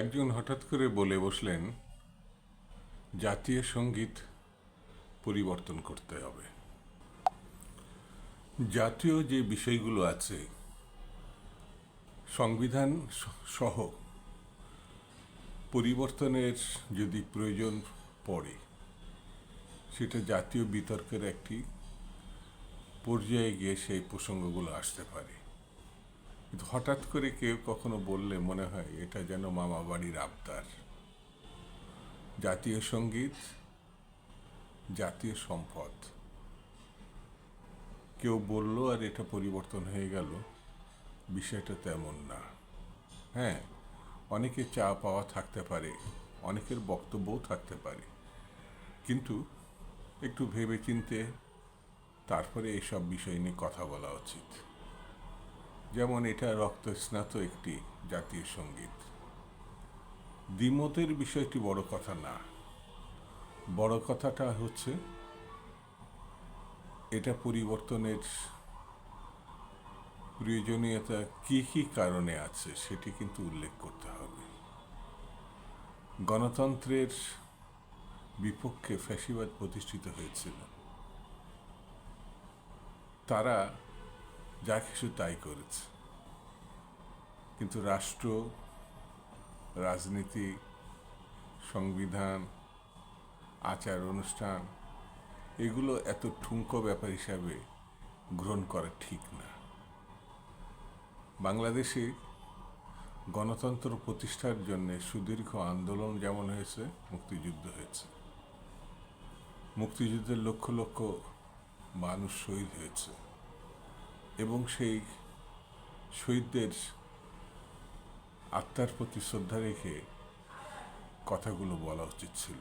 একজন হঠাৎ করে বলে বসলেন, জাতীয় সংগীত পরিবর্তন করতে হবে। জাতীয় যে বিষয়গুলো আছে, সংবিধান সহ পরিবর্তনের যদি প্রয়োজন পড়ে, সেটা জাতীয় বিতর্কের একটি পর্যায়ে গিয়ে সেই প্রসঙ্গগুলো আসতে পারে। হঠাৎ করে কেউ কখনো বললে মনে হয় এটা যেন মামা বাড়ির আবদার। জাতীয় সংগীত, জাতীয় সম্পদ। কেউ বলল, আর, এটা পরিবর্তন হয়ে গেল। বিষয়টা তেমন না। হ্যাঁ অনেকের চা পাওয়া থাকতে পারে, অনেকের বক্তব্যও থাকতে পারে। কিন্তু একটু ভেবে চিনতে তারপরে এসব বিষয় নিয়ে কথা বলা উচিত। যেমন এটা রক্তস্নাত একটি জাতীয় সংগীত। দ্বিমতের বিষয়টি বড় কথা না। বড় কথাটা হচ্ছে, এটা পরিবর্তনের প্রয়োজনীয়তা কি কি কারণে আছে সেটি কিন্তু উল্লেখ করতে হবে। গণতন্ত্রের বিপক্ষে ফ্যাসিবাদ প্রতিষ্ঠিত হয়েছিল। তারা যা কিছু তাই করেছে। কিন্তু রাষ্ট্র, রাজনীতি, সংবিধান, আচার, অনুষ্ঠান, এগুলো এত ঠুনকো ব্যাপার হিসাবে গ্রহণ করা ঠিক না। বাংলাদেশে গণতন্ত্র প্রতিষ্ঠার জন্য সুদীর্ঘ আন্দোলন যেমন হয়েছে, মুক্তিযুদ্ধ হয়েছে। মুক্তিযুদ্ধের লক্ষ লক্ষ মানুষ শহীদ হয়েছে। এবং সেই শহীদদের আত্মার প্রতি শ্রদ্ধা রেখে কথাগুলো বলা উচিত ছিল।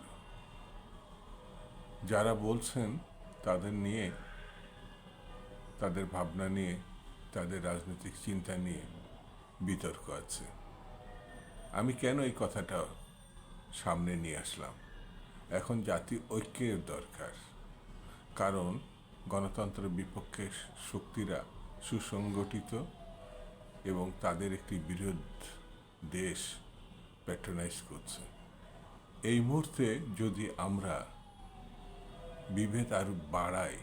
যারা বলছেন তাদের নিয়ে, তাদের ভাবনা নিয়ে, তাদের রাজনৈতিক চিন্তা নিয়ে বিতর্ক আছে। আমি কেন এই কথাটা সামনে নিয়ে আসলাম? এখন জাতি ঐক্যের দরকার। কারণ গণতন্ত্রের বিপক্ষে শক্তিরা সুসংগঠিত এবং তাদের একটি বিরোধ দেশ প্যাট্রোনাইজ করছে। এই মুহূর্তে যদি আমরা বিভেদ আরও বাড়াই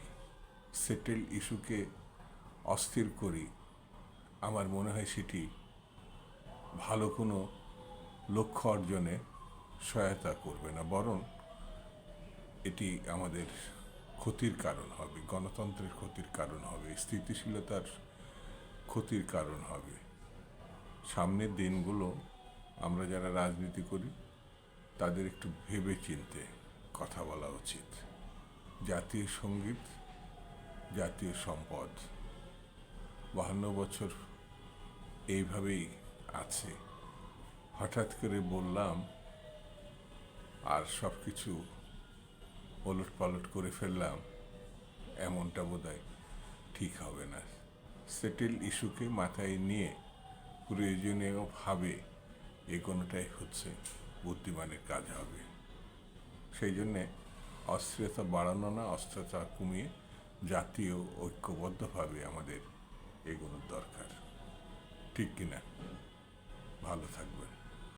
সেটেল ইস্যুকে অস্থির করি, আমার মনে হয় সেটি ভালো কোনো লক্ষ্য অর্জনে সহায়তা করবে না, বরং এটি আমাদের ক্ষতির কারণ হবে, গণতন্ত্রের ক্ষতির কারণ হবে, স্থিতিশীলতার ক্ষতির কারণ হবে। সামনের দিনগুলো আমরা যারা রাজনীতি করি, তাদের একটু ভেবে চিনতে কথা বলা উচিত। জাতীয় সংগীত, জাতীয় সম্পদ, বাহান্ন বছর এইভাবেই আছে। হঠাৎ করে বললাম, আর সব কিছু ওলট পালট করে ফেললাম, এমনটা বোধহয় ঠিক হবে না। সেটেল ইস্যুকে মাথায় নিয়ে প্রয়োজনীয়ভাবে এগোনোটাই হচ্ছে বুদ্ধিমানের কাজ হবে। সেই জন্যে অস্থিরতা বাড়ানো না, অস্থিরতা কমিয়ে জাতীয় ঐক্যবদ্ধভাবে আমাদের এগোনোর দরকার। ঠিক কিনা? ভালো থাকবেন।